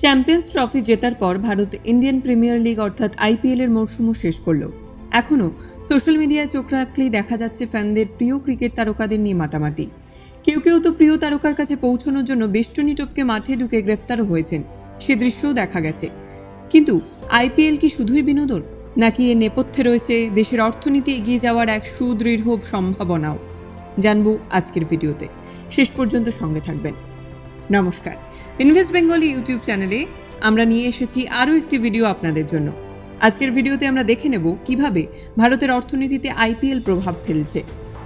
Champions trophy জেতার পর Bharat Indian premier league অর্থাৎ আইপিএল এর মরশুমও শেষ করল। এখনও সোশ্যাল মিডিয়ায় চোখ রাখলেই দেখা যাচ্ছে ফ্যানদের প্রিয় ক্রিকেট তারকাদের নিয়ে মাতামাতি। কেউ কেউ তো প্রিয় তারকার কাছে পৌঁছানোর জন্য বেষ্টনী টপকে মাঠে ঢুকে গ্রেফতারও হয়েছেন, সে দৃশ্যও দেখা গেছে। কিন্তু আইপিএল কি শুধুই বিনোদন? নাকি এর নেপথ্যে রয়েছে দেশের অর্থনীতি এগিয়ে যাওয়ার এক সুদৃঢ় সম্ভাবনাও? জানব আজকের ভিডিওতে। শেষ পর্যন্ত সঙ্গে থাকবেন। নমস্কার। ইনভেস্ট বেঙ্গলি ইউটিউব চ্যানেলে আমরা নিয়ে এসেছি আরও একটি ভিডিও আপনাদের জন্য। আজকের ভিডিওতে আমরা দেখে নেব কীভাবে ভারতের অর্থনীতিতে আইপিএল প্রভাব ফেলছে।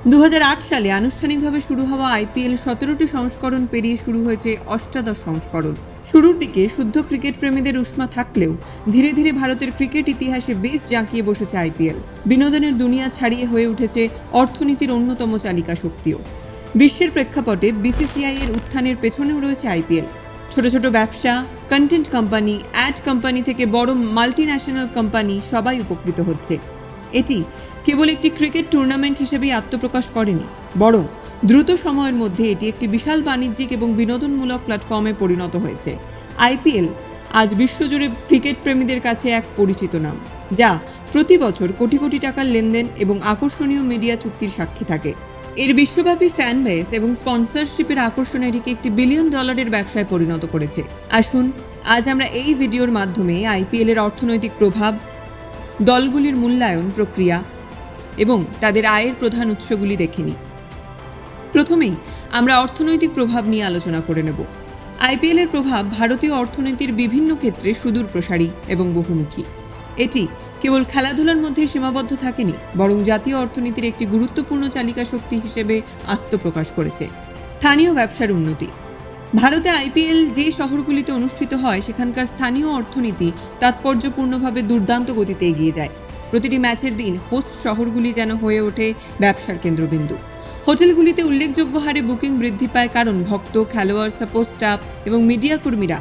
দুহাজার আট সালে আনুষ্ঠানিকভাবে শুরু হওয়া আইপিএল সতেরোটি সংস্করণ পেরিয়ে শুরু হয়েছে অষ্টাদশ সংস্করণ। শুরুর দিকে শুদ্ধ ক্রিকেট প্রেমীদের উষ্মা থাকলেও ধীরে ধীরে ভারতের ক্রিকেট ইতিহাসে বেশ জাঁকিয়ে বসেছে আইপিএল বিনোদনের দুনিয়া ছাড়িয়ে হয়ে উঠেছে অর্থনীতির অন্যতম চালিকা শক্তিও বিশ্বের প্রেক্ষাপটে বিসিসিআই এর উত্থানের পেছনেও রয়েছে আইপিএল ছোট ছোট ব্যবসা কন্টেন্ট কোম্পানি অ্যাড কোম্পানি থেকে বড় মাল্টি ন্যাশনাল কোম্পানি সবাই উপকৃত হচ্ছে। এটি কেবল একটি ক্রিকেট টুর্নামেন্ট হিসেবেই আত্মপ্রকাশ করেনি, বরং দ্রুত সময়ের মধ্যে এটি একটি বিশাল বাণিজ্যিক এবং বিনোদনমূলক প্ল্যাটফর্মে পরিণত হয়েছে। আইপিএল আজ বিশ্বজুড়ে ক্রিকেট প্রেমীদের কাছে এক পরিচিত নাম, যা প্রতি বছর কোটি কোটি টাকার লেনদেন এবং আকর্ষণীয় মিডিয়া চুক্তির সাক্ষী থাকে। এর বিশ্বব্যাপী ফ্যান বেস এবং স্পন্সরশিপের আকর্ষণ এটিকে একটি বিলিয়ন ডলারের ব্যবসায় পরিণত করেছে। আসুন, আজ আমরা এই ভিডিওর মাধ্যমে আইপিএল এর অর্থনৈতিক প্রভাব, দলগুলির মূল্যায়ন প্রক্রিয়া এবং তাদের আয়ের প্রধান উৎসগুলি দেখে নিই। প্রথমেই, আমরা অর্থনৈতিক প্রভাব নিয়ে আলোচনা করে নেব। আইপিএল এর প্রভাব ভারতীয় অর্থনীতির বিভিন্ন ক্ষেত্রে সুদূর প্রসারী এবং বহুমুখী। এটি কেবল খেলাধুলার মধ্যে সীমাবদ্ধ থাকেনি, বরং জাতীয় অর্থনীতির একটি গুরুত্বপূর্ণ চালিকা শক্তি হিসেবে আত্মপ্রকাশ করেছে। স্থানীয় ব্যবসার উন্নতি। ভারতে আইপিএল যে শহরগুলিতে অনুষ্ঠিত হয়, সেখানকার স্থানীয় অর্থনীতি তাৎপর্যপূর্ণভাবে দুর্দান্ত গতিতে এগিয়ে যায়। প্রতিটি ম্যাচের দিন হোস্ট শহরগুলি যেন হয়ে ওঠে ব্যবসার কেন্দ্রবিন্দু। হোটেলগুলিতে উল্লেখযোগ্য হারে বুকিং বৃদ্ধি পায় কারণ ভক্ত, খেলোয়াড়, সাপোর্ট স্টাফ এবং মিডিয়া কর্মীরা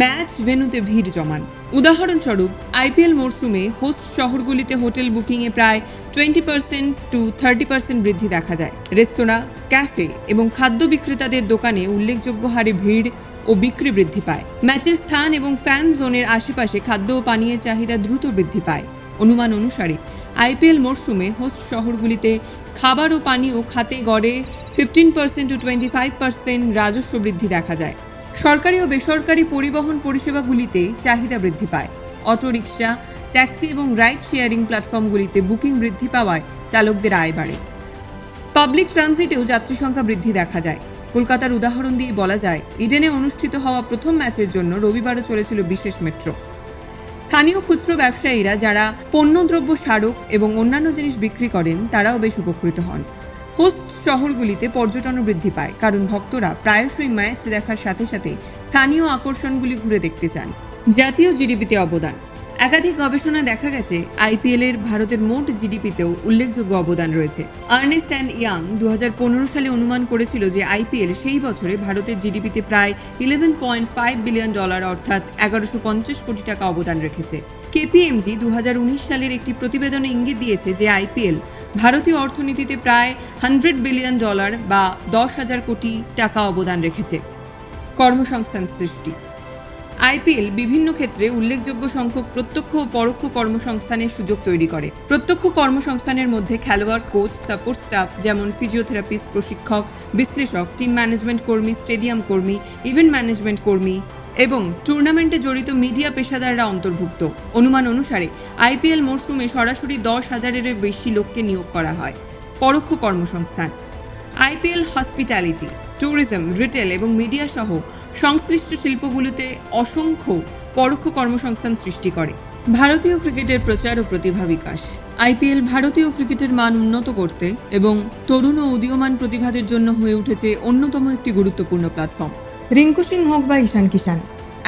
ম্যাচ ভেন্যুতে ভিড় জমান। উদাহরণস্বরূপ, আইপিএল মরশুমে হোস্ট শহরগুলিতে হোটেল বুকিংয়ে প্রায় twenty percent to thirty percent বৃদ্ধি দেখা যায়। রেস্তোরাঁ, ক্যাফে এবং খাদ্য বিক্রেতাদের দোকানে উল্লেখযোগ্য হারে ভিড় ও বিক্রি বৃদ্ধি পায়। ম্যাচের স্থান এবং ফ্যান জোনের আশেপাশে খাদ্য ও পানীয়ের চাহিদা দ্রুত বৃদ্ধি পায়। অনুমান অনুসারে, আইপিএল মরশুমে হোস্ট শহরগুলিতে খাবার ও পানীয় খাতে গড়ে fifteen percent to twenty five percent রাজস্ব বৃদ্ধি দেখা যায়। সরকারি ও বেসরকারি পরিবহন পরিষেবাগুলিতে চাহিদা বৃদ্ধি পায়। অটোরিকশা, ট্যাক্সি এবং রাইড শেয়ারিং প্ল্যাটফর্মগুলিতে বুকিং বৃদ্ধি পাওয়ায় চালকদের আয় বাড়ে। পাবলিক ট্রানজিটেও যাত্রী সংখ্যা বৃদ্ধি দেখা যায়। কলকাতার উদাহরণ দিয়ে বলা যায়, ইডেনে অনুষ্ঠিত হওয়া প্রথম ম্যাচের জন্য রবিবারও চলেছিল বিশেষ মেট্রো। স্থানীয় খুচরো ব্যবসায়ীরা যারা পণ্যদ্রব্য স্মারক এবং অন্যান্য জিনিস বিক্রি করেন, তারাও বেশ উপকৃত হন। হোস্ট শহরগুলিতে পর্যটনও বৃদ্ধি পায়। কারণ ভক্তরা প্রায়শই ম্যাচ দেখার সাথে সাথে স্থানীয় আকর্ষণগুলি ঘুরে দেখতে চান। জাতীয় জিডিপিতে অবদান। একাধিক গবেষণায় দেখা গেছে, আইপিএল এর ভারতের মোট জিডিপিতেও উল্লেখযোগ্য অবদান রয়েছে। আর্নেস্ট অ্যান্ড ইয়াং দু হাজার পনেরো সালে অনুমান করেছিল যে আইপিএল সেই বছরে ভারতের জিডিপিতে প্রায় eleven point five billion dollar অর্থাৎ এগারোশো পঞ্চাশ কোটি টাকা অবদান রেখেছে। কেপিএমজি দু হাজার উনিশ সালের একটি প্রতিবেদনে ইঙ্গিত দিয়েছে যে আইপিএল ভারতীয় অর্থনীতিতে প্রায় হান্ড্রেড বিলিয়ন ডলার বা দশ হাজার কোটি টাকা অবদান রেখেছে। কর্মসংস্থান সৃষ্টি। আইপিএল বিভিন্ন ক্ষেত্রে উল্লেখযোগ্য সংখ্যক প্রত্যক্ষ ও পরোক্ষ কর্মসংস্থানের সুযোগ তৈরি করে। প্রত্যক্ষ কর্মসংস্থানের মধ্যে খেলোয়াড়, কোচ, সাপোর্ট স্টাফ যেমন ফিজিওথেরাপিস্ট, প্রশিক্ষক, বিশ্লেষক, টিম ম্যানেজমেন্ট কর্মী, স্টেডিয়াম কর্মী, ইভেন্ট ম্যানেজমেন্ট কর্মী এবং টুর্নামেন্টে জড়িত মিডিয়া পেশাদাররা অন্তর্ভুক্ত। অনুমান অনুসারে আইপিএল মরশুমে সরাসরি দশ হাজারেরও বেশি লোককে নিয়োগ করা হয়। পরোক্ষ কর্মসংস্থান। আইপিএল হসপিটালিটি ট্যুরিজম রিটেল এবং মিডিয়া সহ সংশ্লিষ্ট শিল্পগুলোতে অসংখ্য পরোক্ষ কর্মসংস্থান সৃষ্টি করে। ভারতীয় ক্রিকেটের প্রচার ও প্রতিভা বিকাশ। আইপিএল ভারতীয় ক্রিকেটের মান উন্নত করতে এবং তরুণ ও উদীয়মান প্রতিভাদের জন্য হয়ে উঠেছে অন্যতম একটি গুরুত্বপূর্ণ প্ল্যাটফর্ম রিঙ্কু সিং হোক বা ঈশান কিষান,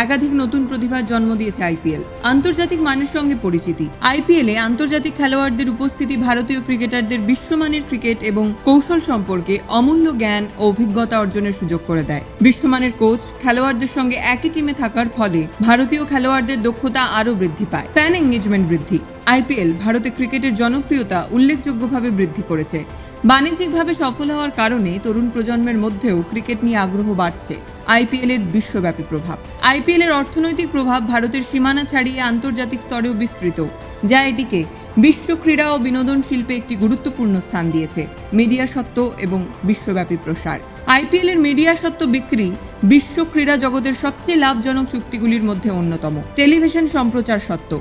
একাধিক নতুন প্রতিভার জন্ম দিয়েছে আইপিএল আন্তর্জাতিক মানের সঙ্গে পরিচিতি। আইপিএলে আন্তর্জাতিক খেলোয়াড়দের উপস্থিতি ভারতীয় ক্রিকেটারদের বিশ্বমানের ক্রিকেট এবং কৌশল সম্পর্কে অমূল্য জ্ঞান ও অভিজ্ঞতা অর্জনের সুযোগ করে দেয়। বিশ্বমানের কোচ, খেলোয়াড়দের সঙ্গে একই টিমে থাকার ফলে ভারতীয় খেলোয়াড়দের দক্ষতা আরও বৃদ্ধি পায়। ফ্যান এঙ্গেজমেন্ট বৃদ্ধি। আইপিএল ভারতে ক্রিকেটের জনপ্রিয়তা উল্লেখযোগ্যভাবে বৃদ্ধি করেছে। বাণিজ্যিকভাবে সফল হওয়ার কারণে তরুণ প্রজন্মের মধ্যেও ক্রিকেট নিয়ে আগ্রহ বাড়ছে। আইপিএলের বিশ্বব্যাপী প্রভাব। আইপিএলের অর্থনৈতিক প্রভাব ভারতের সীমানা ছাড়িয়ে আন্তর্জাতিক স্তরেও বিস্তৃত, যা এটিকে বিশ্ব ক্রীড়া ও বিনোদন শিল্পে একটি গুরুত্বপূর্ণ স্থান দিয়েছে, মিডিয়া সত্ত্ব এবং বিশ্বব্যাপী প্রসার। আইপিএলের মিডিয়া সত্ত্ব বিক্রি বিশ্ব ক্রীড়া জগতের সবচেয়ে লাভজনক চুক্তিগুলির মধ্যে অন্যতম। টেলিভিশন সম্প্রচার সত্ত্ব।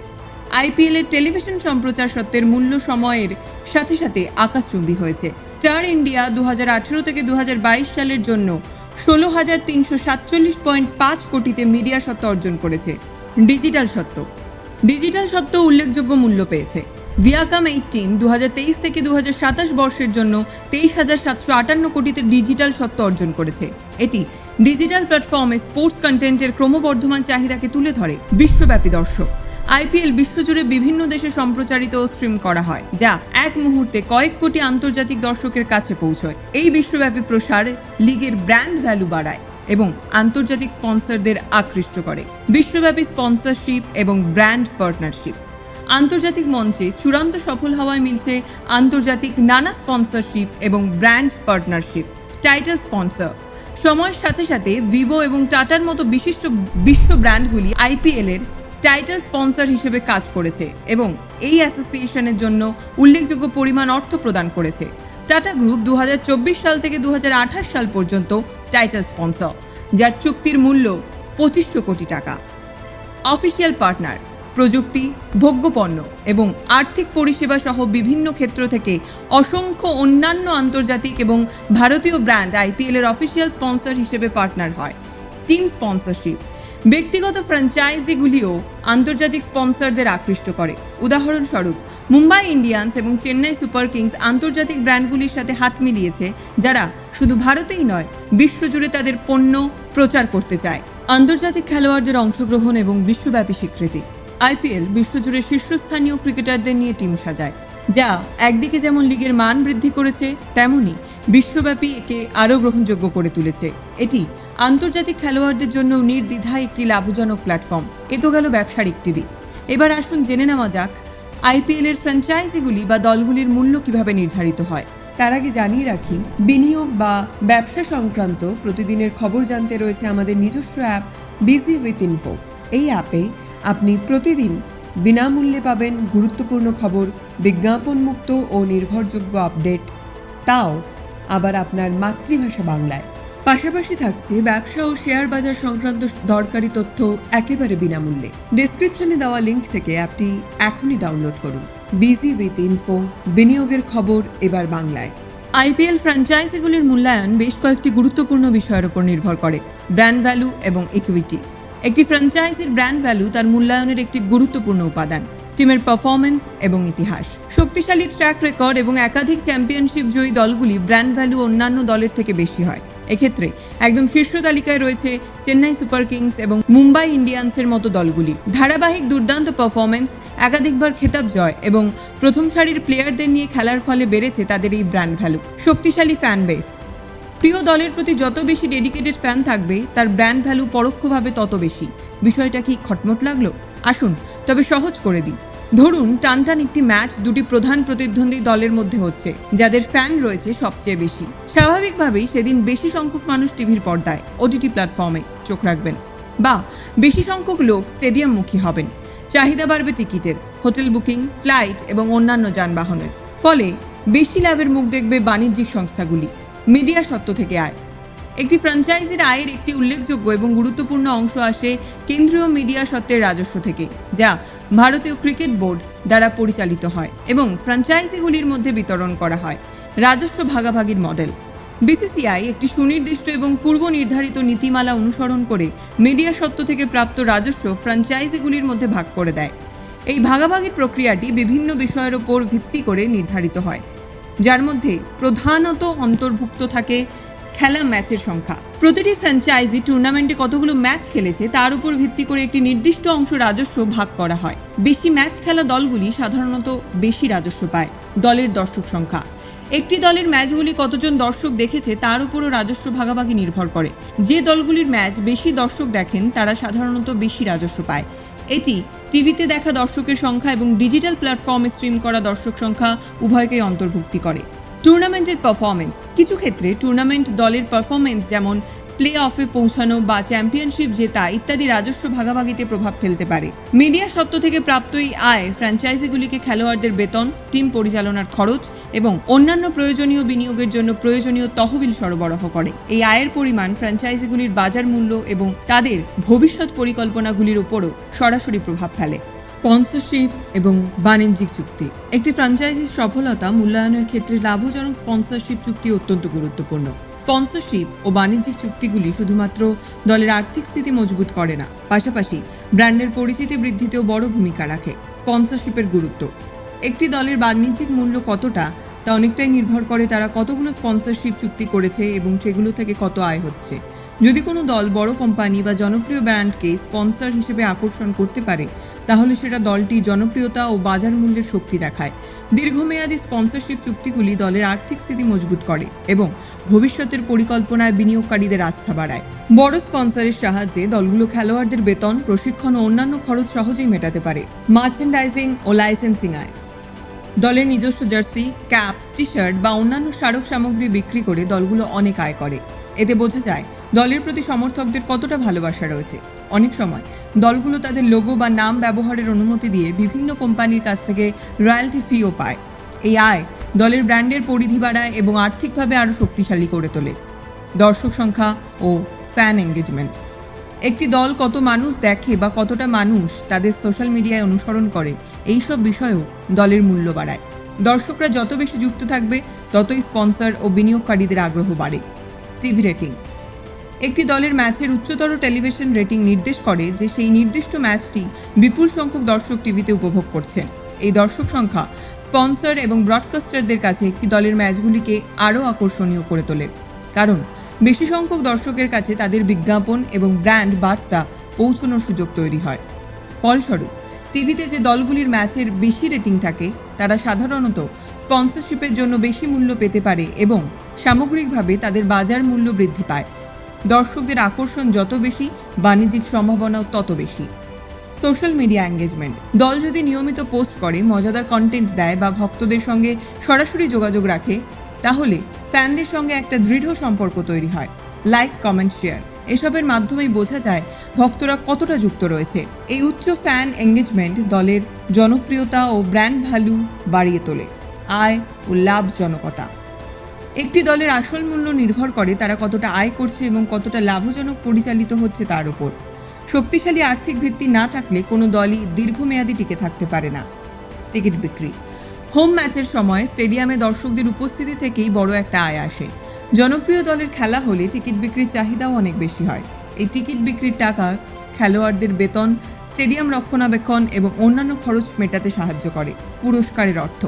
আইপিএল এর টেলিভিশন সম্প্রচার সত্ত্বের মূল্য সময়ের সাথে সাথে আকাশচুম্বী হয়েছে। স্টার ইন্ডিয়া দু হাজার আঠেরো থেকে দু হাজার বাইশ সালের জন্য ষোলো হাজার তিনশো সাতচল্লিশ পয়েন্ট পাঁচ কোটিতে মিডিয়া সত্ত্ব অর্জন করেছে। ডিজিটাল সত্ত্ব। ডিজিটাল সত্ত্ব উল্লেখযোগ্য মূল্য পেয়েছে। ভিয়াকাম এইটিন দু তেইশ থেকে দু সাতাশ বর্ষের জন্য তেইশ হাজার সাতশো আটান্ন কোটিতে ডিজিটাল সত্ত্ব অর্জন করেছে। এটি ডিজিটাল প্ল্যাটফর্মে স্পোর্টস কন্টেন্টের ক্রমবর্ধমান চাহিদাকে তুলে ধরে। বিশ্বব্যাপী দর্শক। আইপিএল বিশ্বজুড়ে বিভিন্ন দেশে সম্প্রচারিত ও স্ট্রিম করা হয়, যা এক মুহূর্তে কয়েক কোটি আন্তর্জাতিক দর্শকের কাছে পৌঁছয়। এই বিশ্বব্যাপী প্রসার লিগের ব্র্যান্ড ভ্যালু বাড়ায় এবং আন্তর্জাতিক স্পন্সরদের আকৃষ্ট করে। বিশ্বব্যাপী স্পন্সরশিপ এবং ব্র্যান্ড পার্টনারশিপ আন্তর্জাতিক মঞ্চে চূড়ান্ত সফল হওয়ায় মিলছে আন্তর্জাতিক নানা স্পন্সরশিপ এবং ব্র্যান্ড পার্টনারশিপ টাইটেল স্পন্সর সময়ের সাথে সাথে ভিভো এবং টাটার মতো বিশিষ্ট বিশ্ব ব্র্যান্ডগুলি আইপিএল এর টাইটেল স্পন্সর হিসেবে কাজ করেছে এবং এই অ্যাসোসিয়েশনের জন্য উল্লেখযোগ্য পরিমাণ অর্থ প্রদান করেছে। টাটা গ্রুপ দু হাজার চব্বিশ সাল থেকে দু হাজার আঠাশ সাল পর্যন্ত টাইটেল স্পন্সর, যার চুক্তির মূল্য পঁচিশশো কোটি টাকা। অফিসিয়াল পার্টনার, প্রযুক্তি, ভোগ্যপণ্য এবং আর্থিক পরিষেবা সহ বিভিন্ন ক্ষেত্র থেকে অসংখ্য অন্যান্য আন্তর্জাতিক এবং ভারতীয় ব্র্যান্ড আইপিএল এর অফিসিয়াল স্পন্সর হিসেবে পার্টনার হয়। টিম স্পন্সরশিপ ব্যক্তিগত ফ্র্যাঞ্চাইজিগুলিও আন্তর্জাতিক স্পন্সরদের আকৃষ্ট করে। উদাহরণস্বরূপ, মুম্বাই ইন্ডিয়ান্স এবং চেন্নাই সুপার কিংস আন্তর্জাতিক ব্র্যান্ডগুলির সাথে হাত মিলিয়েছে, যারা শুধু ভারতেই নয়, বিশ্বজুড়ে তাদের পণ্য প্রচার করতে চায়। আন্তর্জাতিক খেলোয়াড়দের অংশগ্রহণ এবং বিশ্বব্যাপী স্বীকৃতি। আইপিএল বিশ্বজুড়ে শীর্ষস্থানীয় ক্রিকেটারদের নিয়ে টিম সাজায়। যা একদিকে যেমন লিগের মান বৃদ্ধি করেছে, তেমনি বিশ্বব্যাপী একে আরও গ্রহণযোগ্য করে তুলেছে। এটি আন্তর্জাতিক খেলোয়াড়দের জন্য নির্দ্বিধায় একটি লাভজনক প্ল্যাটফর্ম। এ তো গেল ব্যবসার একটি দিক। এবার আসুন জেনে নেওয়া যাক আইপিএল এর ফ্র্যাঞ্চাইজিগুলি বা দলগুলির মূল্য কীভাবে নির্ধারিত হয়। তার আগে জানিয়ে রাখি, বিনিয়োগ বা ব্যবসা সংক্রান্ত প্রতিদিনের খবর জানতে রয়েছে আমাদের নিজস্ব অ্যাপ বিজি উইথ ইনফো। এই অ্যাপে আপনি প্রতিদিন বিনামূল্যে পাবেন গুরুত্বপূর্ণ খবর, বিজ্ঞাপনমুক্ত ও নির্ভরযোগ্য আপডেট। তাও আবার আপনার মাতৃভাষা বাংলায়। পাশাপাশি থাকছে ব্যবসা ও শেয়ার বাজার সংক্রান্ত দরকারি তথ্য একেবারে বিনামূল্যে। ডেসক্রিপশনে দেওয়া লিঙ্ক থেকে অ্যাপটি এখনই ডাউনলোড করুন। বিজি উইথ ইনফো, বিনিয়োগের খবর এবার বাংলায়। আইপিএল ফ্র্যাঞ্চাইজিগুলির মূল্যায়ন বেশ কয়েকটি গুরুত্বপূর্ণ বিষয়ের উপর নির্ভর করে। ব্র্যান্ড ভ্যালু এবং ইকুইটি একটি ফ্র্যাঞ্চাইজির ব্র্যান্ড ভ্যালু তার মূল্যায়নের একটি গুরুত্বপূর্ণ উপাদান টিমের পারফরমেন্স এবং ইতিহাস। শক্তিশালী ট্র্যাক রেকর্ড এবং একাধিক চ্যাম্পিয়নশিপ জয়ী দলগুলি ব্র্যান্ড ভ্যালু অন্যান্য দলের থেকে বেশি হয়। এক্ষেত্রে একদম শীর্ষ তালিকায় রয়েছে চেন্নাই সুপার কিংস এবং মুম্বাই ইন্ডিয়ান্সের মতো দলগুলি। ধারাবাহিক দুর্দান্ত পারফরমেন্স একাধিকবার খেতাব জয় এবং প্রথম সারির প্লেয়ারদের নিয়ে খেলার ফলে বেড়েছে তাদের এই ব্র্যান্ড ভ্যালু শক্তিশালী ফ্যান বেস প্রিয় দলের প্রতি যত বেশি ডেডিকেটেড ফ্যান থাকবে, তার ব্র্যান্ড ভ্যালু পরোক্ষভাবে তত বেশি। বিষয়টা কি খটমট লাগল? আসুন, তবে সহজ করে দিই। ধরুন, টানটান একটি ম্যাচ দুটি প্রধান প্রতিদ্বন্দ্বী দলের মধ্যে হচ্ছে, যাদের ফ্যান রয়েছে সবচেয়ে বেশি। স্বাভাবিকভাবেই সেদিন বেশি সংখ্যক মানুষ টিভির পর্দায় ওটিটি প্ল্যাটফর্মে চোখ রাখবেন। বা, বেশি সংখ্যক লোক স্টেডিয়ামমুখী হবেন। চাহিদা বাড়বে টিকিটের, হোটেল বুকিং ফ্লাইট এবং অন্যান্য যানবাহনের। ফলে, বেশি লাভের মুখ দেখবে বাণিজ্যিক সংস্থাগুলি। মিডিয়া সত্ত্ব থেকে আয়। একটি ফ্র্যাঞ্চাইজির আয়ের একটি উল্লেখযোগ্য এবং গুরুত্বপূর্ণ অংশ আসে কেন্দ্রীয় মিডিয়া সত্ত্বের রাজস্ব থেকে, যা ভারতীয় ক্রিকেট বোর্ড দ্বারা পরিচালিত হয় এবং ফ্র্যাঞ্চাইজিগুলির মধ্যে বিতরণ করা হয়। রাজস্ব ভাগাভাগির মডেল। বিসিসিআই একটি সুনির্দিষ্ট এবং পূর্ব নির্ধারিত নীতিমালা অনুসরণ করে মিডিয়া সত্ত্ব থেকে প্রাপ্ত রাজস্ব ফ্র্যাঞ্চাইজিগুলির মধ্যে ভাগ করে দেয়। এই ভাগাভাগির প্রক্রিয়াটি বিভিন্ন বিষয়ের ওপর ভিত্তি করে নির্ধারিত হয়। যার মধ্যে প্রধানত অন্তর্ভুক্ত থাকে খেলা ম্যাচের সংখ্যা। প্রতিটি ফ্র্যাঞ্চাইজি টুর্নামেন্টে কতগুলো ম্যাচ খেলেছে তার উপর ভিত্তি করে একটি নির্দিষ্ট অংশ রাজস্ব ভাগ করা হয়। বেশি ম্যাচ খেলা দলগুলি সাধারণত বেশি রাজস্ব পায়, দলের দর্শক সংখ্যা। একটি দলের ম্যাচগুলি কতজন দর্শক দেখেছে তার উপরও রাজস্ব ভাগাভাগি নির্ভর করে। যে দলগুলির ম্যাচ বেশি দর্শক দেখেন তারা সাধারণত বেশি রাজস্ব পায়। এটি টিভিতে দেখা দর্শকের সংখ্যা এবং ডিজিটাল প্ল্যাটফর্মে স্ট্রিম করা দর্শক সংখ্যা উভয়কেই অন্তর্ভুক্তি করে। টুর্নামেন্টের পারফরমেন্স কিছু ক্ষেত্রে টুর্নামেন্ট দলের পারফরমেন্স যেমন প্লে অফে পৌঁছানো বা চ্যাম্পিয়নশিপ জেতা ইত্যাদি রাজস্ব ভাগাভাগিতে প্রভাব ফেলতে পারে। মিডিয়া সত্ত্ব থেকে প্রাপ্ত এই আয় ফ্র্যাঞ্চাইজিগুলিকে খেলোয়াড়দের বেতন টিম পরিচালনার খরচ এবং অন্যান্য প্রয়োজনীয় বিনিয়োগের জন্য প্রয়োজনীয় তহবিল সরবরাহ করে। এই আয়ের পরিমাণ ফ্র্যাঞ্চাইজিগুলির বাজার মূল্য এবং তাদের ভবিষ্যৎ পরিকল্পনাগুলির উপরও সরাসরি প্রভাব ফেলে। স্পন্সরশিপ এবং বাণিজ্যিক চুক্তি। একটি ফ্র্যাঞ্চাইজির সফলতা মূল্যায়নের ক্ষেত্রে লাভজনক স্পন্সরশিপ চুক্তি অত্যন্ত গুরুত্বপূর্ণ। স্পন্সরশিপ ও বাণিজ্যিক চুক্তিগুলি শুধুমাত্র দলের আর্থিক স্থিতি মজবুত করে না, পাশাপাশি ব্র্যান্ডের পরিচিতি বৃদ্ধিতেও বড় ভূমিকা রাখে স্পন্সরশিপের গুরুত্ব। একটি দলের বাণিজ্যিক মূল্য কতটা, তা অনেকটাই নির্ভর করে তারা কতগুলো স্পন্সরশিপ চুক্তি করেছে এবং সেগুলো থেকে কত আয় হচ্ছে। যদি কোনো দল বড় কোম্পানি বা জনপ্রিয় ব্র্যান্ডকে স্পন্সর হিসেবে আকর্ষণ করতে পারে, তাহলে সেটা দলটি জনপ্রিয়তা ও বাজার মূল্যের শক্তি দেখায়। দীর্ঘমেয়াদী স্পন্সরশিপ চুক্তিগুলি দলের আর্থিক স্থিতি মজবুত করে এবং ভবিষ্যতের পরিকল্পনায় বিনিয়োগকারীদের আস্থা বাড়ায়। বড় স্পন্সরের সাহায্যে দলগুলো খেলোয়াড়দের বেতন, প্রশিক্ষণ ও অন্যান্য খরচ সহজেই মেটাতে পারে। মার্চেন্ডাইজিং ও লাইসেন্সিং আয়। দলের নিজস্ব জার্সি, ক্যাপ টি শার্ট বা অন্যান্য স্মারক সামগ্রী বিক্রি করে দলগুলো অনেক আয় করে। এতে বোঝা যায় দলের প্রতি সমর্থকদের কতটা ভালোবাসা রয়েছে? অনেক সময়, দলগুলো তাদের লোগো বা নাম ব্যবহারের অনুমতি দিয়ে বিভিন্ন কোম্পানির কাছ থেকে রয়্যালটি ফিও পায়। এই আয় দলের ব্র্যান্ডের পরিধি বাড়ায় এবং আর্থিকভাবে আরও শক্তিশালী করে তোলে। দর্শক সংখ্যা ও ফ্যান এঙ্গেজমেন্ট একটি দল কত মানুষ দেখে বা কতটা মানুষ তাদের সোশ্যাল মিডিয়ায় অনুসরণ করে, এইসব বিষয়েও দলের মূল্য বাড়ায়। দর্শকরা যত বেশি যুক্ত থাকবে, ততই স্পন্সর ও বিনিয়োগকারীদের আগ্রহ বাড়ে। টিভি রেটিং একটি দলের ম্যাচের উচ্চতর টেলিভিশন রেটিং নির্দেশ করে যে সেই নির্দিষ্ট ম্যাচটি বিপুল সংখ্যক দর্শক টিভিতে উপভোগ করছেন। এই দর্শক সংখ্যা স্পন্সর এবং ব্রডকাস্টারদের কাছে একটি দলের ম্যাচগুলিকে আরও আকর্ষণীয় করে তোলে। কারণ বেশি সংখ্যক দর্শকের কাছে তাদের বিজ্ঞাপন এবং ব্র্যান্ড বার্তা পৌঁছানোর সুযোগ তৈরি হয়। ফলস্বরূপ, টিভিতে যে দলগুলির ম্যাচের বেশি রেটিং থাকে, তারা সাধারণত স্পন্সরশিপের জন্য বেশি মূল্য পেতে পারে এবং সামগ্রিকভাবে তাদের বাজার মূল্য বৃদ্ধি পায়। দর্শকদের আকর্ষণ যত বেশি, বাণিজ্যিক সম্ভাবনাও তত বেশি। Social media engagement. দল যদি নিয়মিত পোস্ট করে, মজাদার কন্টেন্ট দেয় বা ভক্তদের সঙ্গে সরাসরি যোগাযোগ রাখে, তাহলে ফ্যানদের সঙ্গে একটা দৃঢ় সম্পর্ক তৈরি হয়। লাইক কমেন্ট শেয়ার এসবের মাধ্যমেই বোঝা যায় ভক্তরা কতটা যুক্ত রয়েছে। এই উচ্চ ফ্যান এঙ্গেজমেন্ট দলের জনপ্রিয়তা ও ব্র্যান্ড ভ্যালু বাড়িয়ে তোলে। আয় ও লাভজনকতা। একটি দলের আসল মূল্য নির্ভর করে তারা কতটা আয় করছে এবং কতটা লাভজনক পরিচালিত হচ্ছে তার উপর। শক্তিশালী আর্থিক ভিত্তি না থাকলে কোনো দলই দীর্ঘমেয়াদী টিকে থাকতে পারে না। টিকিট বিক্রি। হোম ম্যাচের সময় স্টেডিয়ামে দর্শকদের উপস্থিতি থেকেই বড় একটা আয় আসে। জনপ্রিয় দলের খেলা হলে টিকিট বিক্রির চাহিদাও অনেক বেশি হয়। এই টিকিট বিক্রির টাকা খেলোয়াড়দের বেতন, স্টেডিয়াম রক্ষণাবেক্ষণ এবং অন্যান্য খরচ মেটাতে সাহায্য করে। পুরস্কারের অর্থ।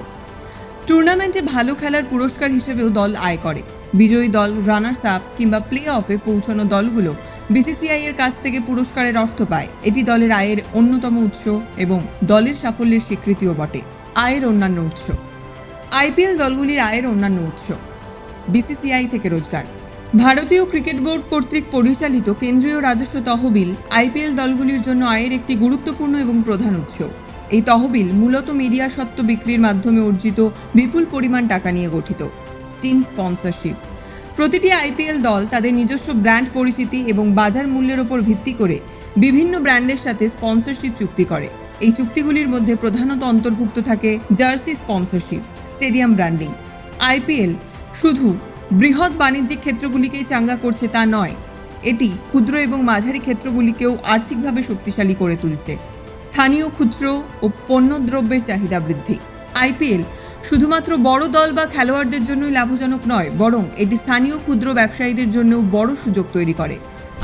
টুর্নামেন্টে ভালো খেলার পুরস্কার হিসেবেও দল আয় করে। বিজয়ী দল রানার্স আপ কিংবা প্লে অফে পৌঁছানো দলগুলো বিসিসিআই এর কাছ থেকে পুরস্কারের অর্থ পায়। এটি দলের আয়ের অন্যতম উৎস এবং দলের সাফল্যের স্বীকৃতিও বটে, আয়ের অন্যান্য উৎস। আইপিএল দলগুলির আয়ের অন্যান্য উৎস, বিসিসিআই থেকে রোজগার। ভারতীয় ক্রিকেট বোর্ড কর্তৃক পরিচালিত কেন্দ্রীয় রাজস্ব তহবিল আইপিএল দলগুলির জন্য আয়ের একটি গুরুত্বপূর্ণ এবং প্রধান উৎস। এই তহবিল মূলত মিডিয়া সত্ত্ব বিক্রির মাধ্যমে অর্জিত বিপুল পরিমাণ টাকা নিয়ে গঠিত। Team sponsorship. প্রতিটি আইপিএল দল তাদের নিজস্ব ব্র্যান্ড পরিচিতি এবং বাজার মূল্যের ওপর ভিত্তি করে বিভিন্ন ব্র্যান্ডের সাথে স্পন্সরশিপ চুক্তি করে। এই চুক্তিগুলির মধ্যে প্রধানত অন্তর্ভুক্ত থাকে jersey sponsorship, stadium branding. IPL শুধু বৃহৎ বাণিজ্যিক ক্ষেত্রগুলিকেই চাঙ্গা করছে তা নয়, এটি ক্ষুদ্র এবং মাঝারি ক্ষেত্রগুলিকেও আর্থিকভাবে শক্তিশালী করে তুলছে। স্থানীয় ক্ষুদ্র ও পণ্যদ্রব্যের চাহিদা বৃদ্ধি। আইপিএল শুধুমাত্র বড় দল বা খেলোয়াড়দের জন্যই লাভজনক নয়, বরং এটি স্থানীয় ক্ষুদ্র ব্যবসায়ীদের জন্যও বড় সুযোগ তৈরি করে।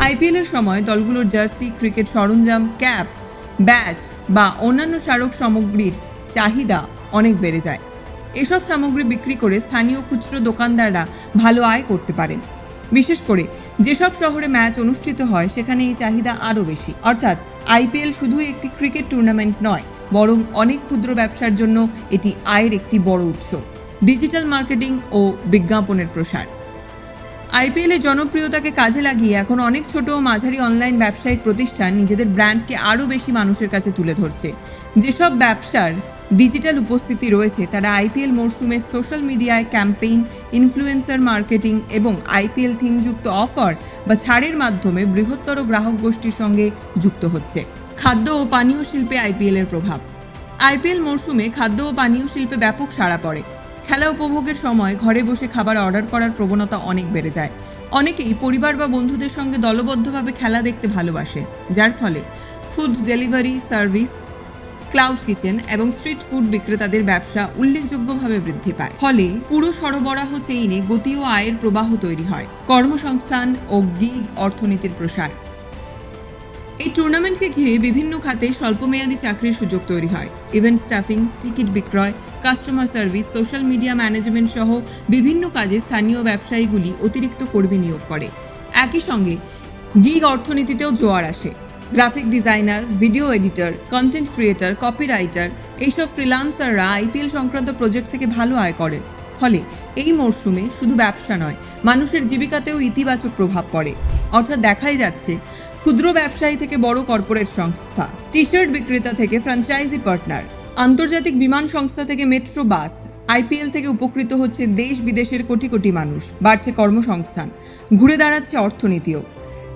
আইপিএলের সময় দলগুলোর জার্সি, ক্রিকেট সরঞ্জাম, ক্যাপ ব্যাচ বা অন্যান্য স্মারক সামগ্রীর চাহিদা অনেক বেড়ে যায়। এসব সামগ্রী বিক্রি করে স্থানীয় খুচরো দোকানদাররা ভালো আয় করতে পারেন। বিশেষ করে যেসব শহরে ম্যাচ অনুষ্ঠিত হয়, সেখানে এই চাহিদা আরও বেশি। অর্থাৎ আইপিএল শুধুই একটি ক্রিকেট টুর্নামেন্ট নয়, বরং অনেক ক্ষুদ্র ব্যবসার জন্য এটি আয়ের একটি বড় উৎস, ডিজিটাল মার্কেটিং ও বিজ্ঞাপনের প্রসার। আইপিএল এর জনপ্রিয়তাকে কাজে লাগিয়ে এখন অনেক ছোট ও মাঝারি অনলাইন ব্যবসায়িক প্রতিষ্ঠান নিজেদের ব্র্যান্ডকে আরও বেশি মানুষের কাছে তুলে ধরছে। যেসব ব্যবসার ডিজিটাল উপস্থিতি রয়েছে, তারা আইপিএল মরশুমের সোশ্যাল মিডিয়ায় ক্যাম্পেইন, ইনফ্লুয়েন্সার মার্কেটিং এবং আইপিএল থিমযুক্ত অফার বা ছাড়ের মাধ্যমে বৃহত্তর গ্রাহক গোষ্ঠীর সঙ্গে যুক্ত হচ্ছে। খাদ্য ও পানীয় শিল্পে আইপিএলের প্রভাব। আইপিএল মরশুমে খাদ্য ও পানীয় শিল্পে ব্যাপক সাড়া পড়ে। খেলা উপভোগের সময় ঘরে বসে খাবার অর্ডার করার প্রবণতা অনেক বেড়ে যায়। অনেকেই পরিবার বা বন্ধুদের সঙ্গে দলবদ্ধভাবে খেলা দেখতে ভালোবাসে, যার ফলে food delivery service cloud kitchen এবং স্ট্রিট ফুড বিক্রেতাদের ব্যবসা উল্লেখযোগ্যভাবে বৃদ্ধি পায়। ফলে পুরো সরবরাহ চেইনে গতি ও আয়ের প্রবাহ তৈরি হয়। কর্মসংস্থান ও গিগ অর্থনীতির প্রসার। এই টুর্নামেন্টকে ঘিরে বিভিন্ন খাতে স্বল্পমেয়াদী চাকরির সুযোগ তৈরি হয়। ইভেন্ট স্টাফিং টিকিট বিক্রয় customer service social media management সহ বিভিন্ন কাজে স্থানীয় ব্যবসায়ীগুলি অতিরিক্ত কর্মী নিয়োগ করে। একই সঙ্গে গিগ অর্থনীতিতেও জোয়ার আসে। Graphic designer video editor content creator copywriter এইসব ফ্রিলান্সাররা আইপিএল সংক্রান্ত প্রজেক্ট থেকে ভালো আয় করেন। ফলে এই মরশুমে শুধু ব্যবসা নয়, মানুষের জীবিকাতেও ইতিবাচক প্রভাব পড়ে। অর্থাৎ দেখাই যাচ্ছে, ক্ষুদ্র ব্যবসায়ী থেকে বড় কর্পোরেট সংস্থা টি শার্ট বিক্রেতা থেকে ফ্র্যাঞ্চাইজি পার্টনার আন্তর্জাতিক বিমান সংস্থা থেকে মেট্রো বাস আইপিএল থেকে উপকৃত হচ্ছে দেশ বিদেশের কোটি কোটি মানুষ, বাড়ছে কর্মসংস্থান, ঘুরে দাঁড়াচ্ছে অর্থনীতিও।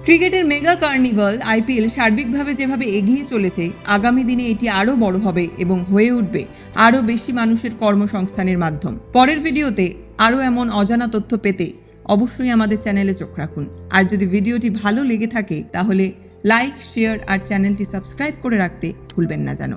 ক্রিকেটের মেগা কার্নিভাল, আইপিএল সার্বিকভাবে যেভাবে এগিয়ে চলেছে, আগামী দিনে এটি আরও বড় হবে এবং হয়ে উঠবে আরও বেশি মানুষের কর্মসংস্থানের মাধ্যম। পরের ভিডিওতে আরও এমন অজানা তথ্য পেতে অবশ্যই আমাদের চ্যানেলে চোখ রাখুন। আর যদি ভিডিওটি ভালো লেগে থাকে, তাহলে লাইক, শেয়ার আর চ্যানেলটি সাবস্ক্রাইব করে রাখতে ভুলবেন না যেন।